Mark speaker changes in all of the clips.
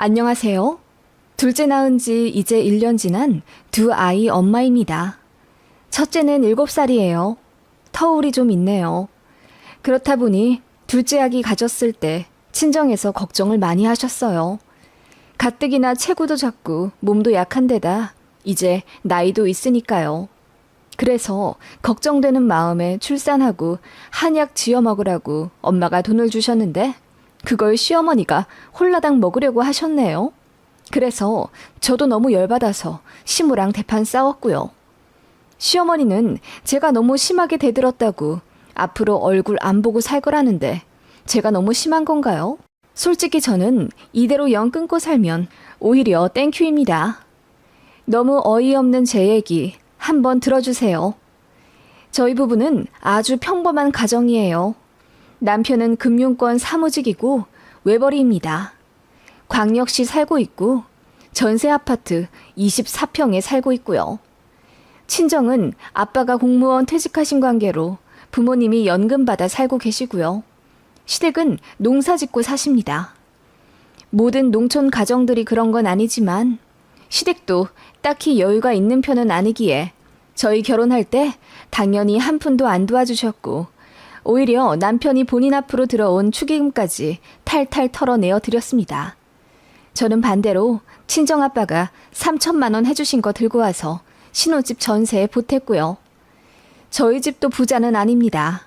Speaker 1: 안녕하세요. 둘째 낳은 지 이제 1년 지난 두 아이 엄마입니다. 첫째는 7살이에요. 터울이 좀 있네요. 그렇다 보니 둘째 아기 가졌을 때 친정에서 걱정을 많이 하셨어요. 가뜩이나 체구도 작고 몸도 약한데다 이제 나이도 있으니까요. 그래서 걱정되는 마음에 출산하고 한약 지어 먹으라고 엄마가 돈을 주셨는데 그걸 시어머니가 홀라당 먹으려고 하셨네요. 그래서 저도 너무 열받아서 시무랑 대판 싸웠고요. 시어머니는 제가 너무 심하게 대들었다고 앞으로 얼굴 안 보고 살 거라는데 제가 너무 심한 건가요? 솔직히 저는 이대로 영 끊고 살면 오히려 땡큐입니다. 너무 어이없는 제 얘기 한번 들어주세요. 저희 부부는 아주 평범한 가정이에요. 남편은 금융권 사무직이고 외벌이입니다. 광역시 살고 있고 전세 아파트 24평에 살고 있고요. 친정은 아빠가 공무원 퇴직하신 관계로 부모님이 연금 받아 살고 계시고요. 시댁은 농사 짓고 사십니다. 모든 농촌 가정들이 그런 건 아니지만 시댁도 딱히 여유가 있는 편은 아니기에 저희 결혼할 때 당연히 한 푼도 안 도와주셨고 오히려 남편이 본인 앞으로 들어온 축의금까지 탈탈 털어내어 드렸습니다. 저는 반대로 친정아빠가 3천만 원 해주신 거 들고 와서 신혼집 전세에 보탰고요. 저희 집도 부자는 아닙니다.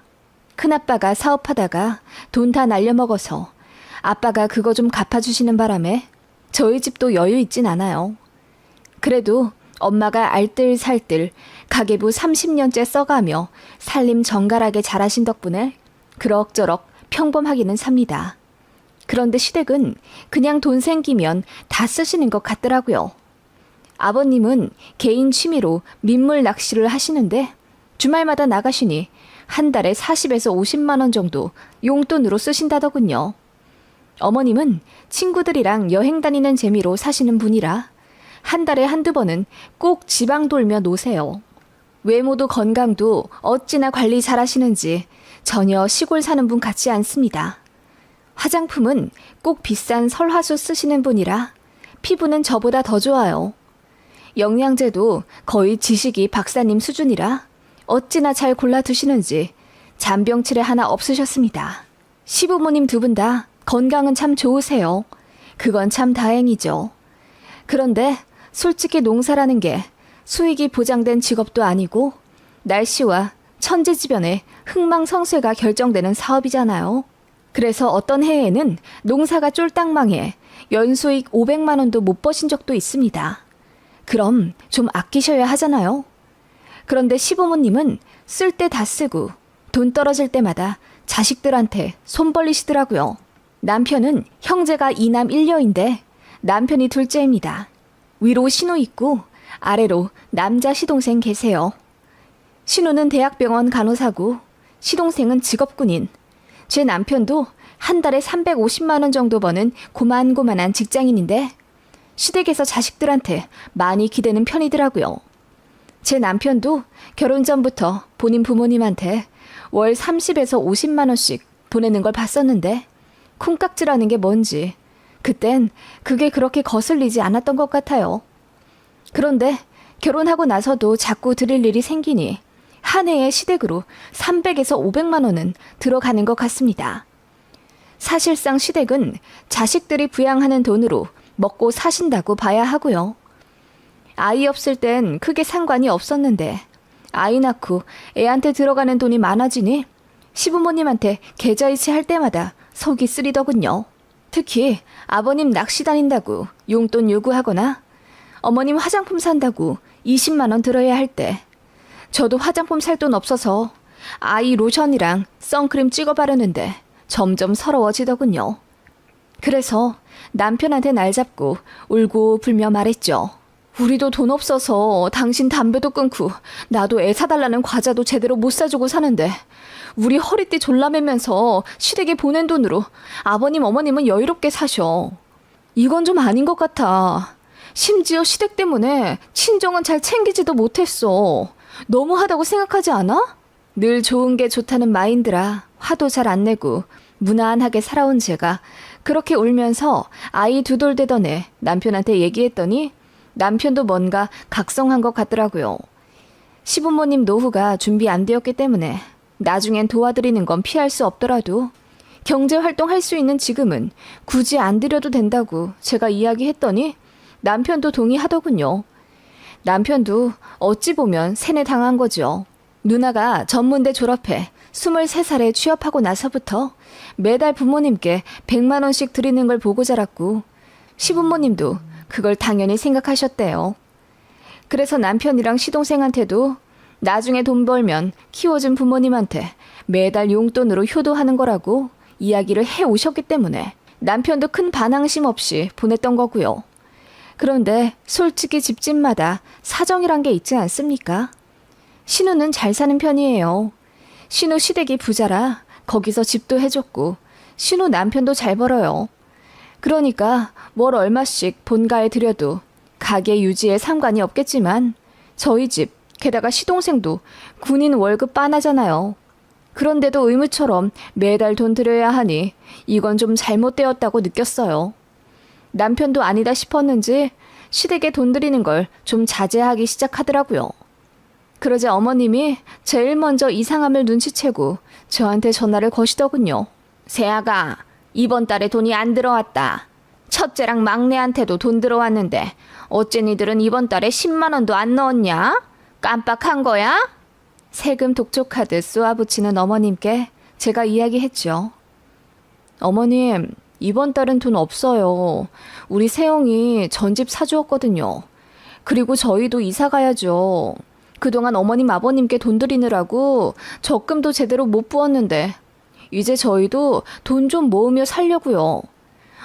Speaker 1: 큰아빠가 사업하다가 돈 다 날려먹어서 아빠가 그거 좀 갚아주시는 바람에 저희 집도 여유 있진 않아요. 그래도 엄마가 알뜰살뜰 가계부 30년째 써가며 살림 정갈하게 잘하신 덕분에 그럭저럭 평범하기는 삽니다. 그런데 시댁은 그냥 돈 생기면 다 쓰시는 것 같더라고요. 아버님은 개인 취미로 민물 낚시를 하시는데 주말마다 나가시니 한 달에 40에서 50만 원 정도 용돈으로 쓰신다더군요. 어머님은 친구들이랑 여행 다니는 재미로 사시는 분이라 한 달에 한두 번은 꼭 지방 돌며 노세요. 외모도 건강도 어찌나 관리 잘 하시는지 전혀 시골 사는 분 같지 않습니다. 화장품은 꼭 비싼 설화수 쓰시는 분이라 피부는 저보다 더 좋아요. 영양제도 거의 지식이 박사님 수준이라 어찌나 잘 골라 드시는지 잔병치레 하나 없으셨습니다. 시부모님 두 분 다 건강은 참 좋으세요. 그건 참 다행이죠. 그런데 솔직히 농사라는 게 수익이 보장된 직업도 아니고 날씨와 천재지변의 흥망성쇠가 결정되는 사업이잖아요. 그래서 어떤 해에는 농사가 쫄딱 망해 연수익 500만 원도 못 버신 적도 있습니다. 그럼 좀 아끼셔야 하잖아요. 그런데 시부모님은 쓸 때 다 쓰고 돈 떨어질 때마다 자식들한테 손 벌리시더라고요. 남편은 형제가 이남 1녀인데 남편이 둘째입니다. 위로 신우 있고 아래로 남자 시동생 계세요. 신우는 대학병원 간호사고 시동생은 직업군인. 제 남편도 한 달에 350만 원 정도 버는 고만고만한 직장인인데 시댁에서 자식들한테 많이 기대는 편이더라고요. 제 남편도 결혼 전부터 본인 부모님한테 월 30에서 50만 원씩 보내는 걸 봤었는데 콩깍지라는 게 뭔지 그땐 그게 그렇게 거슬리지 않았던 것 같아요. 그런데 결혼하고 나서도 자꾸 드릴 일이 생기니 한 해에 시댁으로 300에서 500만 원은 들어가는 것 같습니다. 사실상 시댁은 자식들이 부양하는 돈으로 먹고 사신다고 봐야 하고요. 아이 없을 땐 크게 상관이 없었는데 아이 낳고 애한테 들어가는 돈이 많아지니 시부모님한테 계좌이체 할 때마다 속이 쓰리더군요. 특히 아버님 낚시 다닌다고 용돈 요구하거나 어머님 화장품 산다고 20만 원 들어야 할 때 저도 화장품 살 돈 없어서 아이 로션이랑 선크림 찍어 바르는데 점점 서러워지더군요. 그래서 남편한테 날 잡고 울고 불며 말했죠. 우리도 돈 없어서 당신 담배도 끊고 나도 애 사달라는 과자도 제대로 못 사주고 사는데 우리 허리띠 졸라매면서 시댁에 보낸 돈으로 아버님 어머님은 여유롭게 사셔. 이건 좀 아닌 것 같아. 심지어 시댁 때문에 친정은 잘 챙기지도 못했어. 너무하다고 생각하지 않아? 늘 좋은 게 좋다는 마인드라 화도 잘 안 내고 무난하게 살아온 제가 그렇게 울면서 아이 두돌대던 애 남편한테 얘기했더니 남편도 뭔가 각성한 것 같더라고요. 시부모님 노후가 준비 안 되었기 때문에 나중엔 도와드리는 건 피할 수 없더라도 경제 활동할 수 있는 지금은 굳이 안 드려도 된다고 제가 이야기했더니 남편도 동의하더군요. 남편도 어찌 보면 세뇌 당한 거죠. 누나가 전문대 졸업해 23살에 취업하고 나서부터 매달 부모님께 100만 원씩 드리는 걸 보고 자랐고 시부모님도 그걸 당연히 생각하셨대요. 그래서 남편이랑 시동생한테도 나중에 돈 벌면 키워준 부모님한테 매달 용돈으로 효도하는 거라고 이야기를 해 오셨기 때문에 남편도 큰 반항심 없이 보냈던 거고요. 그런데 솔직히 집집마다 사정이란 게 있지 않습니까? 신우는 잘 사는 편이에요. 신우 시댁이 부자라 거기서 집도 해줬고 신우 남편도 잘 벌어요. 그러니까 뭘 얼마씩 본가에 들여도 가게 유지에 상관이 없겠지만 저희 집 게다가 시동생도 군인 월급 빠나잖아요. 그런데도 의무처럼 매달 돈 들여야 하니 이건 좀 잘못되었다고 느꼈어요. 남편도 아니다 싶었는지 시댁에 돈 들이는 걸 좀 자제하기 시작하더라고요. 그러자 어머님이 제일 먼저 이상함을 눈치채고 저한테 전화를 거시더군요. 세아가 이번 달에 돈이 안 들어왔다. 첫째랑 막내한테도 돈 들어왔는데 어째 니들은 이번 달에 10만 원도 안 넣었냐? 깜빡한 거야? 세금 독촉하듯 쏘아붙이는 어머님께 제가 이야기했죠. 어머님, 이번 달은 돈 없어요. 우리 세영이 전집 사주었거든요. 그리고 저희도 이사 가야죠. 그동안 어머님 아버님께 돈 드리느라고 적금도 제대로 못 부었는데 이제 저희도 돈 좀 모으며 살려고요.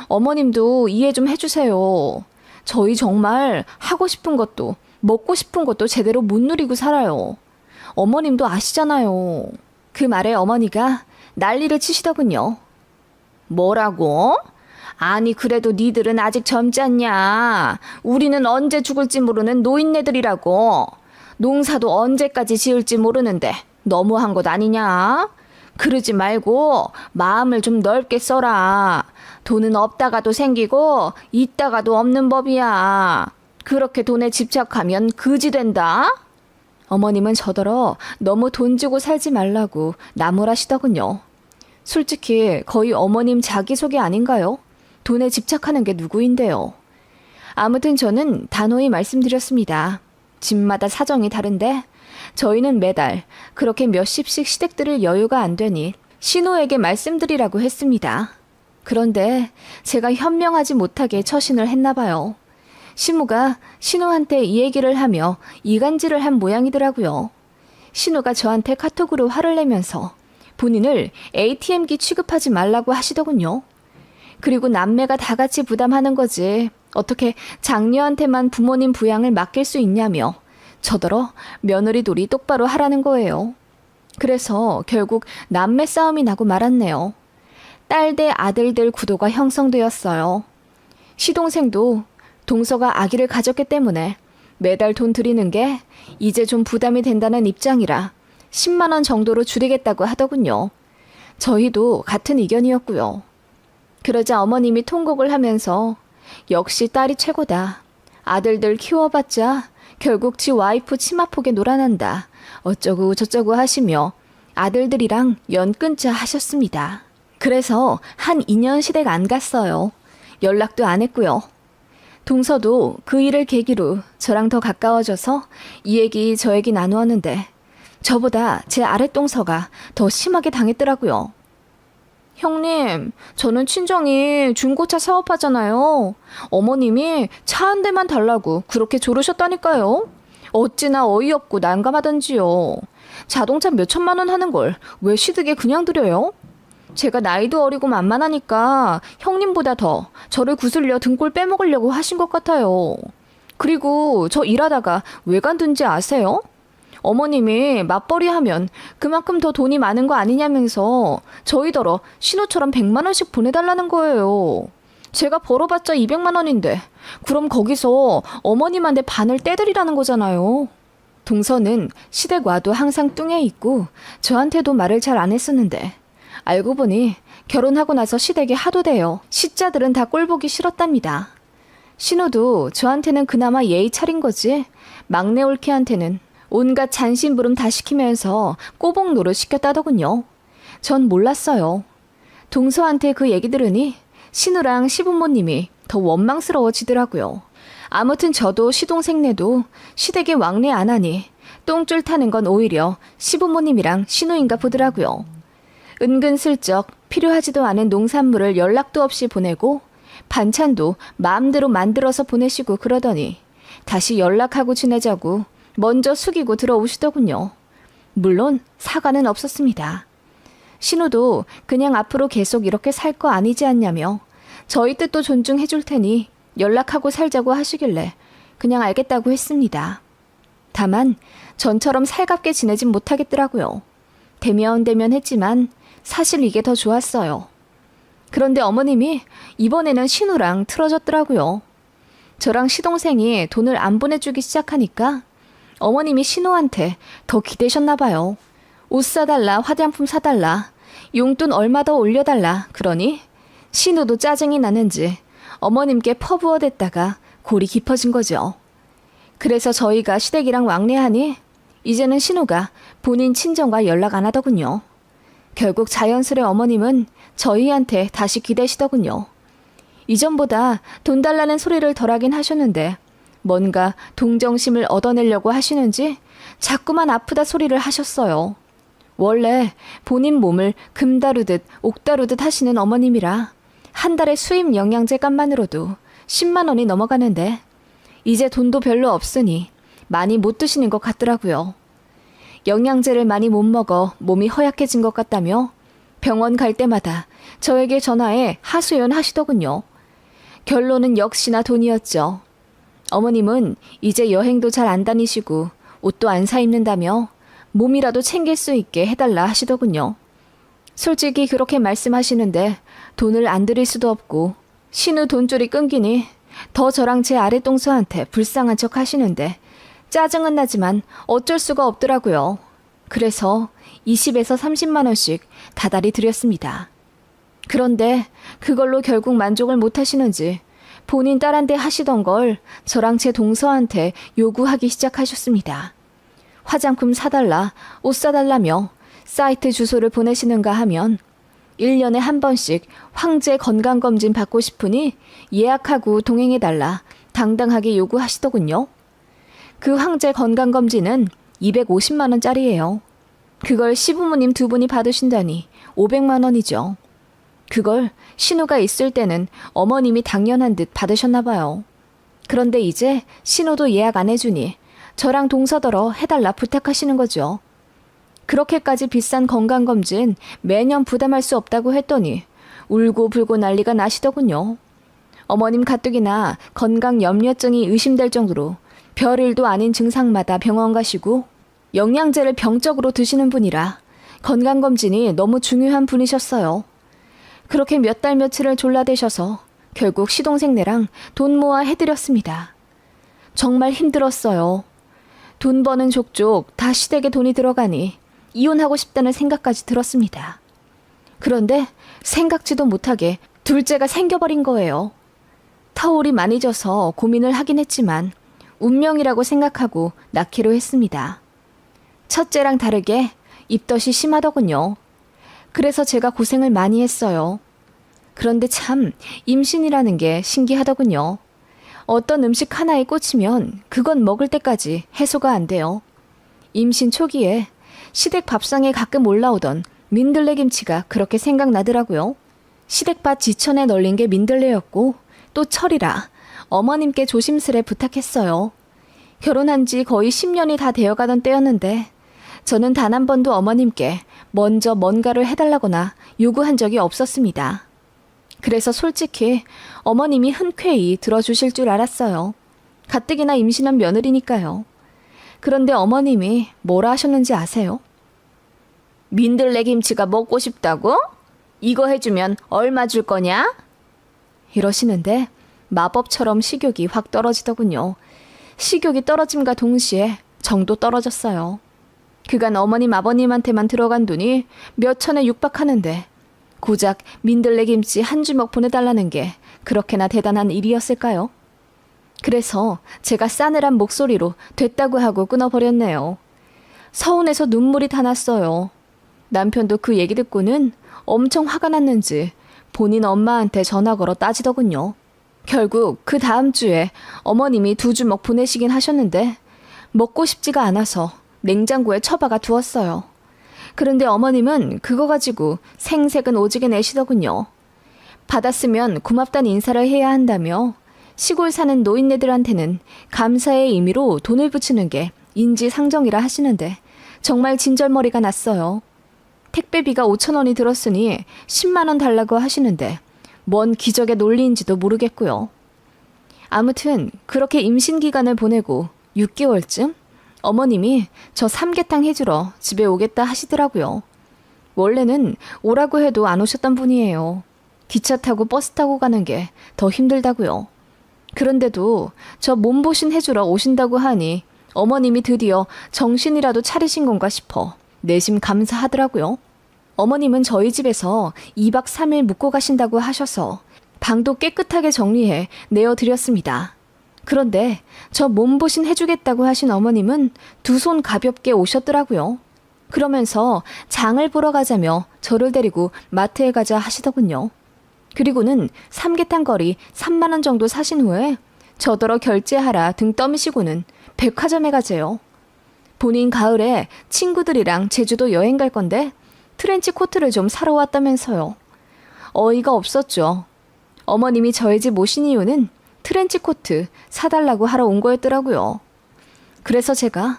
Speaker 1: 어머님도 이해 좀 해주세요. 저희 정말 하고 싶은 것도 먹고 싶은 것도 제대로 못 누리고 살아요. 어머님도 아시잖아요. 그 말에 어머니가 난리를 치시더군요. 뭐라고? 아니 그래도 니들은 아직 젊잖냐. 우리는 언제 죽을지 모르는 노인네들이라고. 농사도 언제까지 지을지 모르는데 너무한 것 아니냐? 그러지 말고 마음을 좀 넓게 써라. 돈은 없다가도 생기고 있다가도 없는 법이야. 그렇게 돈에 집착하면 그지 된다. 어머님은 저더러 너무 돈 주고 살지 말라고 나무라시더군요. 솔직히 거의 어머님 자기소개 아닌가요? 돈에 집착하는 게 누구인데요. 아무튼 저는 단호히 말씀드렸습니다. 집마다 사정이 다른데 저희는 매달 그렇게 몇십씩 시댁 들을 여유가 안 되니 신우에게 말씀드리라고 했습니다. 그런데 제가 현명하지 못하게 처신을 했나 봐요. 신우가 신우한테 이 얘기를 하며 이간질을 한 모양이더라고요. 신우가 저한테 카톡으로 화를 내면서 본인을 ATM기 취급하지 말라고 하시더군요. 그리고 남매가 다 같이 부담하는 거지. 어떻게 장녀한테만 부모님 부양을 맡길 수 있냐며 저더러 며느리들이 똑바로 하라는 거예요. 그래서 결국 남매 싸움이 나고 말았네요. 딸 대 아들들 구도가 형성되었어요. 시동생도 동서가 아기를 가졌기 때문에 매달 돈 드리는 게 이제 좀 부담이 된다는 입장이라 10만 원 정도로 줄이겠다고 하더군요. 저희도 같은 의견이었고요. 그러자 어머님이 통곡을 하면서 역시 딸이 최고다. 아들들 키워봤자 결국 지 와이프 치마폭에 놀아난다. 어쩌고 저쩌고 하시며 아들들이랑 연 끊자 하셨습니다. 그래서 한 2년 시댁 안 갔어요. 연락도 안 했고요. 동서도 그 일을 계기로 저랑 더 가까워져서 이 얘기 저 얘기 나누었는데 저보다 제 아랫동서가 더 심하게 당했더라고요. 형님, 저는 친정이 중고차 사업하잖아요. 어머님이 차 한 대만 달라고 그렇게 조르셨다니까요. 어찌나 어이없고 난감하던지요. 자동차 몇 천만 원 하는 걸 왜 시드게 그냥 드려요? 제가 나이도 어리고 만만하니까 형님보다 더 저를 구슬려 등골 빼먹으려고 하신 것 같아요. 그리고 저 일하다가 왜 간둔지 아세요? 어머님이 맞벌이 하면 그만큼 더 돈이 많은 거 아니냐면서 저희더러 신호처럼 100만 원씩 보내달라는 거예요. 제가 벌어봤자 200만 원인데 그럼 거기서 어머님한테 반을 떼드리라는 거잖아요. 동서는 시댁 와도 항상 뚱해 있고 저한테도 말을 잘 안 했었는데 알고 보니 결혼하고 나서 시댁에 하도 돼요. 시자들은 다 꼴보기 싫었답니다. 신우도 저한테는 그나마 예의 차린 거지. 막내 올케한테는 온갖 잔심부름 다 시키면서 꼬복 노릇 시켰다더군요. 전 몰랐어요. 동서한테 그 얘기 들으니 신우랑 시부모님이 더 원망스러워지더라고요. 아무튼 저도 시동생네도 시댁에 왕래 안 하니 똥줄 타는 건 오히려 시부모님이랑 신우인가 보더라고요. 은근슬쩍 필요하지도 않은 농산물을 연락도 없이 보내고 반찬도 마음대로 만들어서 보내시고 그러더니 다시 연락하고 지내자고 먼저 숙이고 들어오시더군요. 물론 사과는 없었습니다. 신우도 그냥 앞으로 계속 이렇게 살 거 아니지 않냐며 저희 뜻도 존중해 줄 테니 연락하고 살자고 하시길래 그냥 알겠다고 했습니다. 다만 전처럼 살갑게 지내진 못하겠더라고요. 대면 대면 했지만 사실 이게 더 좋았어요. 그런데 어머님이 이번에는 신우랑 틀어졌더라고요. 저랑 시동생이 돈을 안 보내주기 시작하니까 어머님이 신우한테 더 기대셨나 봐요. 옷 사달라, 화장품 사달라, 용돈 얼마 더 올려달라. 그러니 신우도 짜증이 나는지 어머님께 퍼부어댔다가 골이 깊어진 거죠. 그래서 저희가 시댁이랑 왕래하니 이제는 신우가 본인 친정과 연락 안 하더군요. 결국 자연스레 어머님은 저희한테 다시 기대시더군요. 이전보다 돈 달라는 소리를 덜하긴 하셨는데 뭔가 동정심을 얻어내려고 하시는지 자꾸만 아프다 소리를 하셨어요. 원래 본인 몸을 금 다루듯 옥 다루듯 하시는 어머님이라 한 달에 수입 영양제 값만으로도 10만 원이 넘어가는데 이제 돈도 별로 없으니 많이 못 드시는 것 같더라고요. 영양제를 많이 못 먹어 몸이 허약해진 것 같다며 병원 갈 때마다 저에게 전화해 하소연 하시더군요. 결론은 역시나 돈이었죠. 어머님은 이제 여행도 잘 안 다니시고 옷도 안 사 입는다며 몸이라도 챙길 수 있게 해달라 하시더군요. 솔직히 그렇게 말씀하시는데 돈을 안 드릴 수도 없고 신우 돈줄이 끊기니 더 저랑 제 아랫동서한테 불쌍한 척 하시는데 짜증은 나지만 어쩔 수가 없더라고요. 그래서 20에서 30만 원씩 다달이 드렸습니다. 그런데 그걸로 결국 만족을 못 하시는지 본인 딸한테 하시던 걸 저랑 제 동서한테 요구하기 시작하셨습니다. 화장품 사달라, 옷 사달라며 사이트 주소를 보내시는가 하면 1년에 한 번씩 황제 건강검진 받고 싶으니 예약하고 동행해달라 당당하게 요구하시더군요. 그 황제 건강검진은 250만원짜리예요. 그걸 시부모님 두 분이 받으신다니 500만원이죠. 그걸 신우가 있을 때는 어머님이 당연한 듯 받으셨나 봐요. 그런데 이제 신우도 예약 안 해주니 저랑 동서더러 해달라 부탁하시는 거죠. 그렇게까지 비싼 건강검진 매년 부담할 수 없다고 했더니 울고 불고 난리가 나시더군요. 어머님 가뜩이나 건강 염려증이 의심될 정도로 별일도 아닌 증상마다 병원 가시고 영양제를 병적으로 드시는 분이라 건강검진이 너무 중요한 분이셨어요. 그렇게 몇 달 며칠을 졸라대셔서 결국 시동생네랑 돈 모아 해드렸습니다. 정말 힘들었어요. 돈 버는 족족 다 시댁에 돈이 들어가니 이혼하고 싶다는 생각까지 들었습니다. 그런데 생각지도 못하게 둘째가 생겨버린 거예요. 터울이 많이 져서 고민을 하긴 했지만 운명이라고 생각하고 낳기로 했습니다. 첫째랑 다르게 입덧이 심하더군요. 그래서 제가 고생을 많이 했어요. 그런데 참 임신이라는 게 신기하더군요. 어떤 음식 하나에 꽂히면 그건 먹을 때까지 해소가 안 돼요. 임신 초기에 시댁 밥상에 가끔 올라오던 민들레 김치가 그렇게 생각나더라고요. 시댁밭 지천에 널린 게 민들레였고 또 철이라 어머님께 조심스레 부탁했어요. 결혼한 지 거의 10년이 다 되어가던 때였는데 저는 단 한 번도 어머님께 먼저 뭔가를 해달라거나 요구한 적이 없었습니다. 그래서 솔직히 어머님이 흔쾌히 들어주실 줄 알았어요. 가뜩이나 임신한 며느리니까요. 그런데 어머님이 뭐라 하셨는지 아세요? 민들레 김치가 먹고 싶다고? 이거 해주면 얼마 줄 거냐? 이러시는데 마법처럼 식욕이 확 떨어지더군요. 식욕이 떨어짐과 동시에 정도 떨어졌어요. 그간 어머님 아버님한테만 들어간 돈이 몇 천에 육박하는데 고작 민들레 김치 한 주먹 보내달라는 게 그렇게나 대단한 일이었을까요? 그래서 제가 싸늘한 목소리로 됐다고 하고 끊어버렸네요. 서운해서 눈물이 다 났어요. 남편도 그 얘기 듣고는 엄청 화가 났는지 본인 엄마한테 전화 걸어 따지더군요. 결국 그 다음 주에 어머님이 두 주먹 보내시긴 하셨는데 먹고 싶지가 않아서 냉장고에 처박아 두었어요. 그런데 어머님은 그거 가지고 생색은 오지게 내시더군요. 받았으면 고맙다는 인사를 해야 한다며 시골 사는 노인네들한테는 감사의 의미로 돈을 붙이는 게 인지상정이라 하시는데 정말 진절머리가 났어요. 택배비가 5천 원이 들었으니 10만 원 달라고 하시는데 뭔 기적의 논리인지도 모르겠고요. 아무튼 그렇게 임신 기간을 보내고 6개월쯤 어머님이 저 삼계탕 해주러 집에 오겠다 하시더라고요. 원래는 오라고 해도 안 오셨던 분이에요. 기차 타고 버스 타고 가는 게 더 힘들다고요. 그런데도 저 몸보신 해주러 오신다고 하니 어머님이 드디어 정신이라도 차리신 건가 싶어 내심 감사하더라고요. 어머님은 저희 집에서 2박 3일 묵고 가신다고 하셔서 방도 깨끗하게 정리해 내어드렸습니다. 그런데 저 몸보신 해주겠다고 하신 어머님은 두 손 가볍게 오셨더라고요. 그러면서 장을 보러 가자며 저를 데리고 마트에 가자 하시더군요. 그리고는 삼계탕 거리 3만 원 정도 사신 후에 저더러 결제하라 등 떠미시고는 백화점에 가재요. 본인 가을에 친구들이랑 제주도 여행 갈 건데 트렌치 코트를 좀 사러 왔다면서요. 어이가 없었죠. 어머님이 저희 집 오신 이유는 트렌치 코트 사달라고 하러 온 거였더라고요. 그래서 제가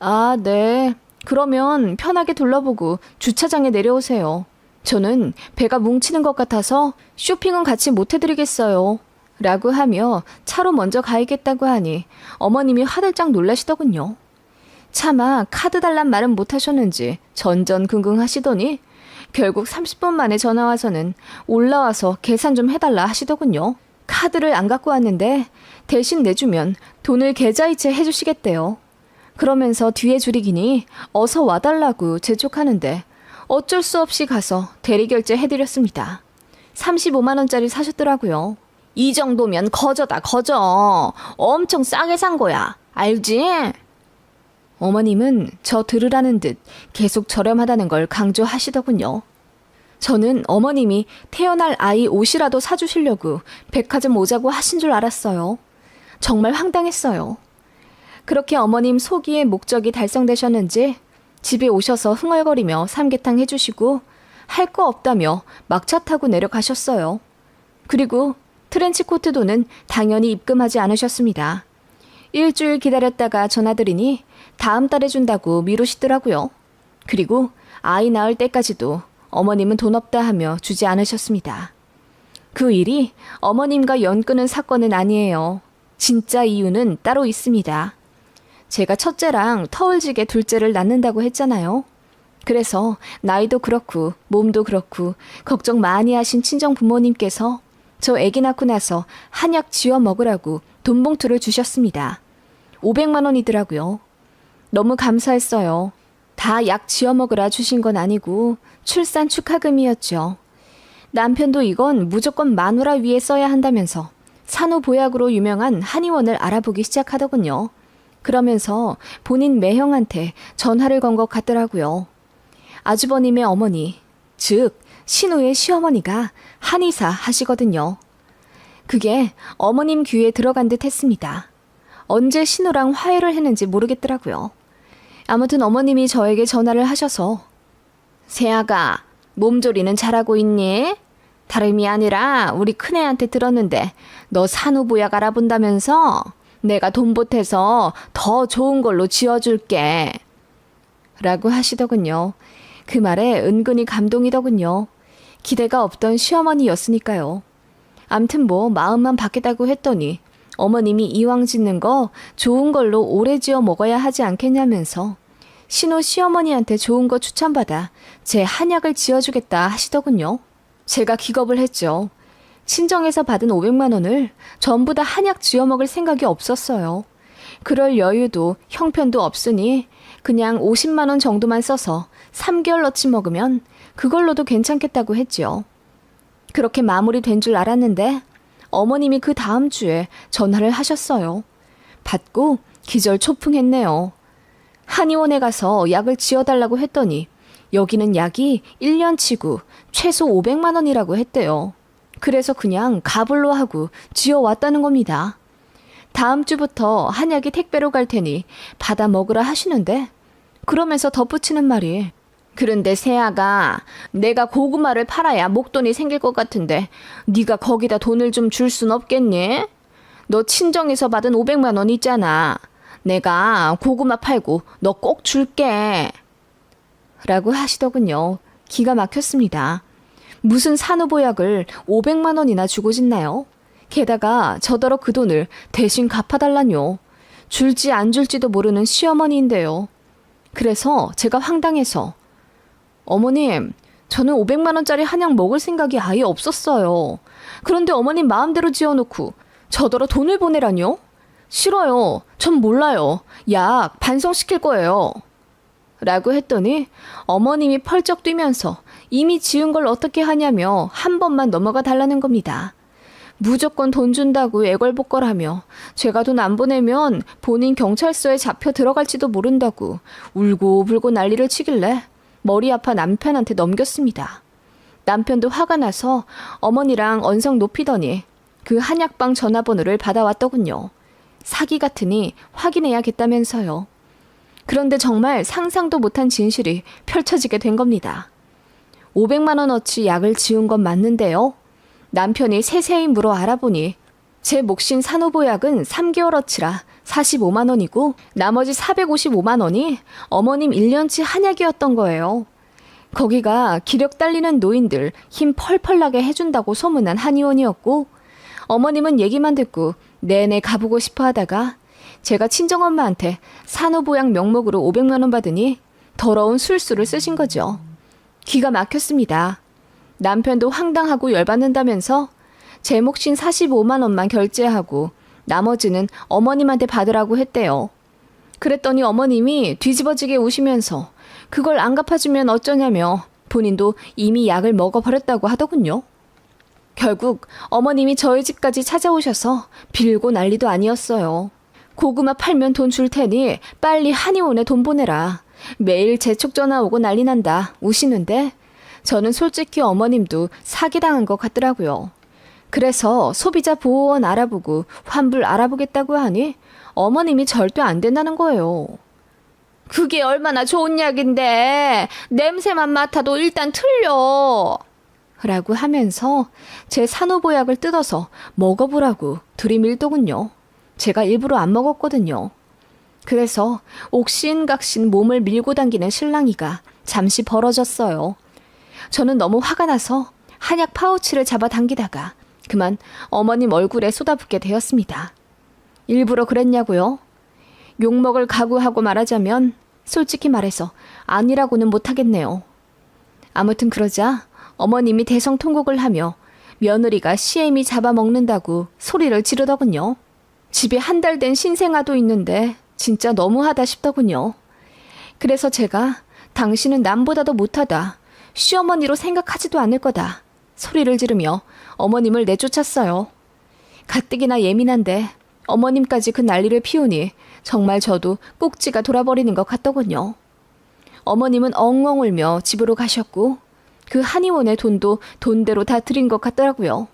Speaker 1: 아, 네. 그러면 편하게 둘러보고 주차장에 내려오세요. 저는 배가 뭉치는 것 같아서 쇼핑은 같이 못 해드리겠어요. 라고 하며 차로 먼저 가야겠다고 하니 어머님이 화들짝 놀라시더군요. 차마 카드 달란 말은 못 하셨는지 전전긍긍 하시더니 결국 30분 만에 전화 와서는 올라와서 계산 좀 해달라 하시더군요. 카드를 안 갖고 왔는데 대신 내주면 돈을 계좌이체 해주시겠대요. 그러면서 뒤에 줄이기니 어서 와달라고 재촉하는데 어쩔 수 없이 가서 대리결제 해드렸습니다. 35만원짜리 사셨더라고요. 이 정도면 거저다, 거저. 엄청 싸게 산 거야. 알지? 어머님은 저 들으라는 듯 계속 저렴하다는 걸 강조하시더군요. 저는 어머님이 태어날 아이 옷이라도 사주시려고 백화점 오자고 하신 줄 알았어요. 정말 황당했어요. 그렇게 어머님 소기의 목적이 달성되셨는지 집에 오셔서 흥얼거리며 삼계탕 해주시고 할 거 없다며 막차 타고 내려가셨어요. 그리고 트렌치코트 돈은 당연히 입금하지 않으셨습니다. 일주일 기다렸다가 전화드리니 다음 달에 준다고 미루시더라고요. 그리고 아이 낳을 때까지도 어머님은 돈 없다 하며 주지 않으셨습니다. 그 일이 어머님과 연끄는 사건은 아니에요. 진짜 이유는 따로 있습니다. 제가 첫째랑 터울지게 둘째를 낳는다고 했잖아요. 그래서 나이도 그렇고 몸도 그렇고 걱정 많이 하신 친정 부모님께서 저 아기 낳고 나서 한약 지어 먹으라고 돈 봉투를 주셨습니다. 500만 원이더라고요. 너무 감사했어요. 다 약 지어 먹으라 주신 건 아니고 출산 축하금이었죠. 남편도 이건 무조건 마누라 위에 써야 한다면서 산후보약으로 유명한 한의원을 알아보기 시작하더군요. 그러면서 본인 매형한테 전화를 건 것 같더라고요. 아주버님의 어머니, 즉 신우의 시어머니가 한의사 하시거든요. 그게 어머님 귀에 들어간 듯 했습니다. 언제 신우랑 화해를 했는지 모르겠더라고요. 아무튼 어머님이 저에게 전화를 하셔서 세아가 몸조리는 잘하고 있니? 다름이 아니라 우리 큰애한테 들었는데 너 산후보약 알아본다면서 내가 돈 보태서 더 좋은 걸로 지어줄게. 라고 하시더군요. 그 말에 은근히 감동이더군요. 기대가 없던 시어머니였으니까요. 암튼 뭐 마음만 바뀌다고 했더니 어머님이 이왕 짓는 거 좋은 걸로 오래 지어 먹어야 하지 않겠냐면서 신호 시어머니한테 좋은 거 추천받아 제 한약을 지어주겠다 하시더군요. 제가 기겁을 했죠. 친정에서 받은 500만 원을 전부 다 한약 지어 먹을 생각이 없었어요. 그럴 여유도 형편도 없으니 그냥 50만 원 정도만 써서 3개월어치 먹으면 그걸로도 괜찮겠다고 했지요. 그렇게 마무리된 줄 알았는데 어머님이 그 다음 주에 전화를 하셨어요. 받고 기절 초풍했네요. 한의원에 가서 약을 지어달라고 했더니 여기는 약이 1년치고 최소 500만 원이라고 했대요. 그래서 그냥 가불로 하고 지어왔다는 겁니다. 다음 주부터 한약이 택배로 갈 테니 받아 먹으라 하시는데 그러면서 덧붙이는 말이 그런데 세아가 내가 고구마를 팔아야 목돈이 생길 것 같은데 네가 거기다 돈을 좀 줄 순 없겠니? 너 친정에서 받은 500만 원 있잖아. 내가 고구마 팔고 너 꼭 줄게. 라고 하시더군요. 기가 막혔습니다. 무슨 산후보약을 500만 원이나 주고 짓나요? 게다가 저더러 그 돈을 대신 갚아달라뇨. 줄지 안 줄지도 모르는 시어머니인데요. 그래서 제가 황당해서 어머님, 저는 500만 원짜리 한약 먹을 생각이 아예 없었어요. 그런데 어머님 마음대로 지어놓고 저더러 돈을 보내라뇨? 싫어요. 전 몰라요. 약 반성시킬 거예요. 라고 했더니 어머님이 펄쩍 뛰면서 이미 지은 걸 어떻게 하냐며 한 번만 넘어가 달라는 겁니다. 무조건 돈 준다고 애걸복걸하며 제가 돈 안 보내면 본인 경찰서에 잡혀 들어갈지도 모른다고 울고 불고 난리를 치길래 머리 아파 남편한테 넘겼습니다. 남편도 화가 나서 어머니랑 언성 높이더니 그 한약방 전화번호를 받아왔더군요. 사기 같으니 확인해야겠다면서요. 그런데 정말 상상도 못한 진실이 펼쳐지게 된 겁니다. 500만 원어치 약을 지은 건 맞는데요. 남편이 세세히 물어 알아보니 제 몫인 산후보약은 3개월어치라 45만 원이고 나머지 455만 원이 어머님 1년치 한약이었던 거예요. 거기가 기력 딸리는 노인들 힘 펄펄 나게 해준다고 소문난 한의원이었고 어머님은 얘기만 듣고 내내 가보고 싶어 하다가 제가 친정엄마한테 산후보약 명목으로 500만 원 받으니 더러운 술수를 쓰신 거죠. 기가 막혔습니다. 남편도 황당하고 열받는다면서 제 몫인 45만 원만 결제하고 나머지는 어머님한테 받으라고 했대요. 그랬더니 어머님이 뒤집어지게 우시면서 그걸 안 갚아주면 어쩌냐며 본인도 이미 약을 먹어버렸다고 하더군요. 결국 어머님이 저희 집까지 찾아오셔서 빌고 난리도 아니었어요. 고구마 팔면 돈 줄 테니 빨리 한의원에 돈 보내라. 매일 재촉 전화 오고 난리 난다. 우시는데 저는 솔직히 어머님도 사기당한 것 같더라고요. 그래서 소비자 보호원 알아보고 환불 알아보겠다고 하니 어머님이 절대 안 된다는 거예요. 그게 얼마나 좋은 약인데 냄새만 맡아도 일단 틀려. 라고 하면서 제 산후보약을 뜯어서 먹어보라고 들이밀더군요. 제가 일부러 안 먹었거든요. 그래서 옥신각신 몸을 밀고 당기는 신랑이가 잠시 벌어졌어요. 저는 너무 화가 나서 한약 파우치를 잡아 당기다가 그만 어머님 얼굴에 쏟아붓게 되었습니다. 일부러 그랬냐고요? 욕먹을 각오하고 말하자면 솔직히 말해서 아니라고는 못하겠네요. 아무튼 그러자 어머님이 대성통곡을 하며 며느리가 시애미 잡아먹는다고 소리를 지르더군요. 집에 한 달 된 신생아도 있는데 진짜 너무하다 싶더군요. 그래서 제가 당신은 남보다도 못하다. 시어머니로 생각하지도 않을 거다. 소리를 지르며 어머님을 내쫓았어요. 가뜩이나 예민한데 어머님까지 그 난리를 피우니 정말 저도 꼭지가 돌아버리는 것 같더군요. 어머님은 엉엉 울며 집으로 가셨고 그 한의원의 돈도 돈대로 다 드린 것 같더라고요.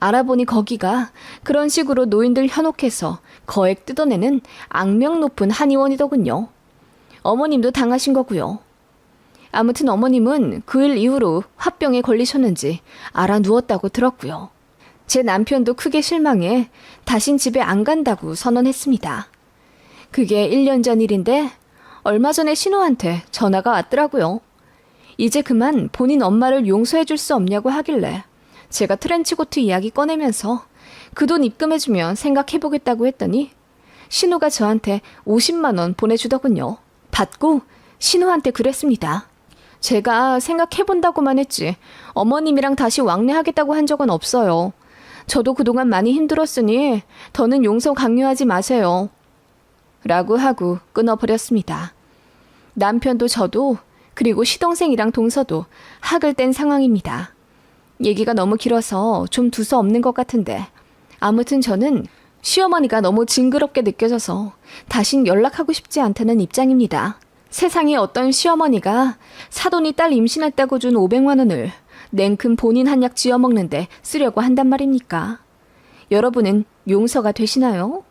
Speaker 1: 알아보니 거기가 그런 식으로 노인들 현혹해서 거액 뜯어내는 악명 높은 한의원이더군요. 어머님도 당하신 거고요. 아무튼 어머님은 그 일 이후로 화병에 걸리셨는지 알아 누웠다고 들었고요. 제 남편도 크게 실망해 다신 집에 안 간다고 선언했습니다. 그게 1년 전 일인데 얼마 전에 신우한테 전화가 왔더라고요. 이제 그만 본인 엄마를 용서해 줄 수 없냐고 하길래 제가 트렌치코트 이야기 꺼내면서 그 돈 입금해주면 생각해보겠다고 했더니 신우가 저한테 50만 원 보내주더군요. 받고 신우한테 그랬습니다. 제가 생각해본다고만 했지 어머님이랑 다시 왕래하겠다고 한 적은 없어요. 저도 그동안 많이 힘들었으니 더는 용서 강요하지 마세요. 라고 하고 끊어버렸습니다. 남편도 저도 그리고 시동생이랑 동서도 학을 뗀 상황입니다. 얘기가 너무 길어서 좀 두서 없는 것 같은데 아무튼 저는 시어머니가 너무 징그럽게 느껴져서 다신 연락하고 싶지 않다는 입장입니다. 세상에 어떤 시어머니가 사돈이 딸 임신했다고 준 500만 원을 냉큼 본인 한약 지어 먹는데 쓰려고 한단 말입니까? 여러분은 용서가 되시나요?